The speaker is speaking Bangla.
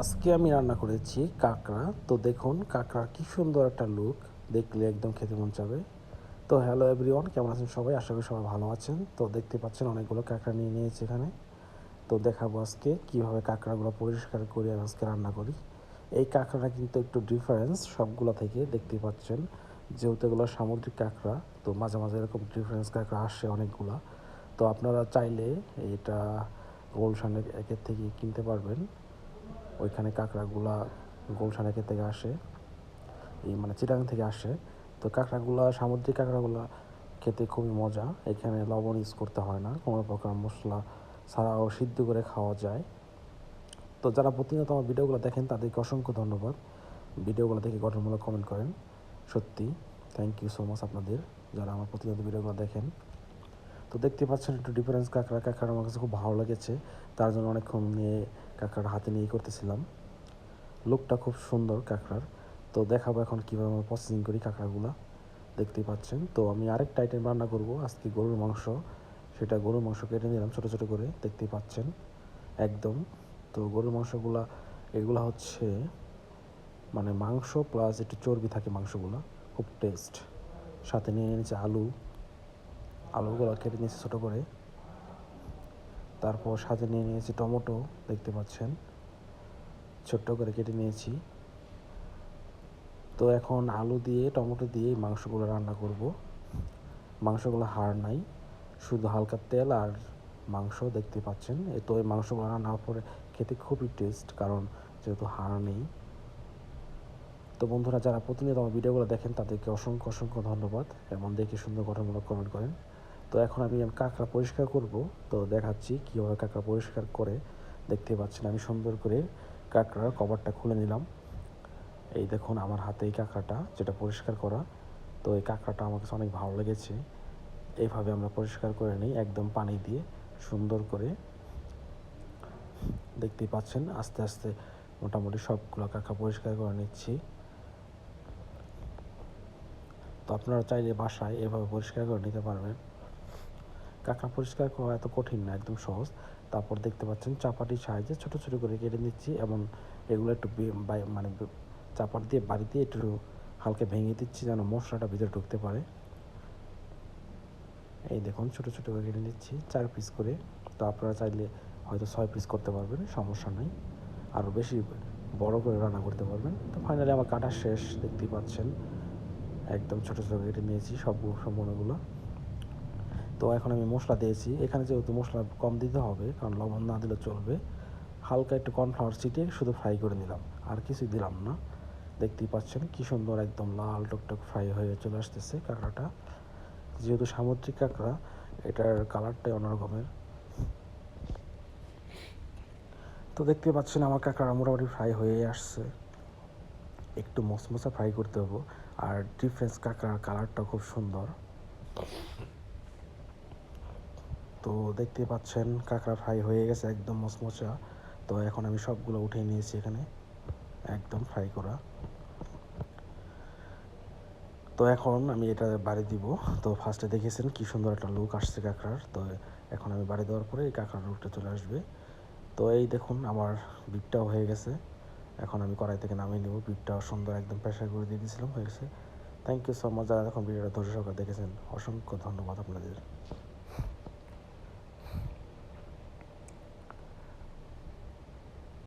আজকে আমি রান্না করেছি কাঁকড়া। তো দেখুন, কাঁকড়ার কি সুন্দর একটা লুক দেখলে একদম খেতে মন চাবে। তো হ্যালো এভরিওয়ান কেমন আছেন সবাই? আশা করি সবাই ভালো আছেন। তো দেখতে পাচ্ছেন অনেকগুলো কাঁকড়া নিয়ে নিয়েছি এখানে। তো দেখাবো আজকে কীভাবে কাঁকড়াগুলো পরিষ্কার করে আমি আজকে রান্না করি। এই কাঁকড়াটা কিন্তু একটু ডিফারেন্স সবগুলো থেকে দেখতে পাচ্ছেন। যেহেতু এগুলো সামুদ্রিক কাঁকড়া, তো মাঝে মাঝে এরকম ডিফারেন্স কাঁকড়া আসে অনেকগুলা। তো আপনারা চাইলে এটা গোলশানের একের থেকে কিনতে পারবেন। ওইখানে কাঁকড়াগুলা গোলশান একের থেকে আসে। এই মানে চিটাং থেকে আসে। তো কাঁকড়াগুলা, সামুদ্রিক কাঁকড়াগুলা খেতে খুবই মজা। এখানে লবণ ইউজ করতে হয় না। কোনো প্রকার মশলা ছাড়াও সিদ্ধ করে খাওয়া যায়। তো যারা প্রতিনিয়ত আমার ভিডিওগুলো দেখেন, তাদেরকে অসংখ্য ধন্যবাদ। ভিডিওগুলো দেখে গঠনমূলক কমেন্ট করেন। সত্যি থ্যাংক ইউ সো মাচ আপনাদের যারা আমার প্রতিনিয়ত ভিডিওগুলো দেখেন। তো দেখতে পাচ্ছেন একটু ডিফারেন্স কাঁকড়া। কাঁকড়া আমার কাছে খুব ভালো লেগেছে। তার জন্য অনেকক্ষণ নিয়ে কাঁকড়াটা হাতে নিয়ে করতেছিলাম। লুকটা খুব সুন্দর কাঁকড়ার। তো দেখাবো এখন কীভাবে আমরা প্রসেসিং করি কাঁকড়াগুলা। দেখতেই পাচ্ছেন? তো আমি আরেকটা আইটেম রান্না করব। আজকে গরুর মাংস। সেটা গরুর মাংস কেটে নিলাম ছোটো ছোটো করে। দেখতেই পাচ্ছেন? একদম। তো গরুর মাংসগুলা, এগুলা হচ্ছে মানে মাংস প্লাস একটু চর্বি থাকে মাংসগুলো। খুব টেস্ট সাথে নিয়ে নিয়েছে আলু। আলুগুলো কেটে নিয়েছি ছোটো করে। তারপর সাথে নিয়ে নিয়েছি টমেটো, দেখতে পাচ্ছেন। ছোট্ট করে কেটে নিয়েছি। তো এখন আলু দিয়ে, টমেটো দিয়ে মাংসগুলো রান্না করব। মাংসগুলো হাড় নাই, শুধু হালকা তেল আর মাংস দেখতে পাচ্ছেন। তো এই মাংসগুলো রান্না পরে খেতে খুবই টেস্ট কারণ যেহেতু হাড় নেই। তো বন্ধুরা, যারা প্রতিনিয়ত আমার ভিডিওগুলো দেখেন, তাদেরকে অসংখ্য অসংখ্য ধন্যবাদ। এমন দেখে সুন্দর গঠনমূলক কমেন্ট করেন। তো এখন আমি কাঁকড়া পরিষ্কার করব। তো দেখাচ্ছি কীভাবে কাঁকড়া পরিষ্কার করে দেখতে পাচ্ছেন আমি সুন্দর করে কাঁকড়ার কভারটা খুলে নিলাম। এই দেখুন আমার হাতে এই কাঁকড়াটা যেটা পরিষ্কার করা। তো এই কাঁকড়াটা আমার কাছে অনেক ভালো লেগেছে। এইভাবে আমরা পরিষ্কার করে নিই একদম পানি দিয়ে সুন্দর করে। দেখতেই পাচ্ছেন আস্তে আস্তে মোটামুটি সবগুলো কাঁকড়া পরিষ্কার করে নিচ্ছি। তো আপনারা চাইলে বাসায় এভাবে পরিষ্কার করে নিতে পারবেন। কাঁকড়া পরিষ্কার করা এত কঠিন না, একদম সহজ। তারপর দেখতে পাচ্ছেন চাপাটির সাহায্যে ছোটো ছোটো করে কেটে নিচ্ছি এবং এগুলো একটু মানে চাপাট দিয়ে বাড়ি দিয়ে একটু হালকা ভেঙে দিচ্ছি যেন মশলাটা ভিতরে ঢুকতে পারে। এই দেখুন, ছোটো ছোটো করে কেটে নিচ্ছি, চার পিস করে। তো আপনারা চাইলে হয়তো ছয় পিস করতে পারবেন, সমস্যা নেই। আরও বেশি বড় করে রান্না করতে পারবেন। তো ফাইনালি আমার কাটা শেষ, দেখতেই পাচ্ছেন। একদম ছোটো ছোটো কেটে নিয়েছি সব সম্পূর্ণগুলো। তো এখন আমি মশলা দিয়েছি। এখানে যেহেতু মশলা কম দিতে হবে, কারণ লবণ না দিলে চলবে, হালকা একটু কর্নফ্লাওয়ার ছিটিয়ে শুধু ফ্রাই করে নিলাম। আর কিছুই দিলাম না। দেখতেই পাচ্ছেন কি সুন্দর একদম লাল টকটক ফ্রাই হয়ে চলে আসতেছে কাঁকড়াটা। যেহেতু সামুদ্রিক কাঁকড়া, এটার কালারটাই অন্যরকমের। তো দেখতে পাচ্ছেন আমার কাঁকড়া মোটামুটি ফ্রাই হয়ে আসছে। একটু মশমশা ফ্রাই করতে হব। আর ডিফারেন্স কাঁকড়ার কালারটা খুব সুন্দর। তো দেখতে পাচ্ছেন, কাঁকড়া ফ্রাই হয়ে গেছে একদম মচমচা। তো এখন আমি সবগুলো উঠিয়ে নিয়েছি এখানে, একদম ফ্রাই করা। তো এখন আমি এটা বাড়ি দিব। তো ফার্স্টে দেখেছেন কি সুন্দর একটা লুক আসছে কাঁকড়ার। তো এখন আমি বাড়ি দেওয়ার পরে এই কাঁকড়ার লুকটা চলে আসবে। তো এই দেখুন আমার বিপটাও হয়ে গেছে। এখন আমি কড়াই থেকে নামিয়ে নেব। বিপটাও সুন্দর একদম প্রেশার করে দিয়ে দিয়েছিলাম, হয়ে গেছে। থ্যাংক ইউ সো মাচ যারা এখন ভিডিওটা ধৈর্য সহকারে দেখেছেন, অসংখ্য ধন্যবাদ আপনাদের।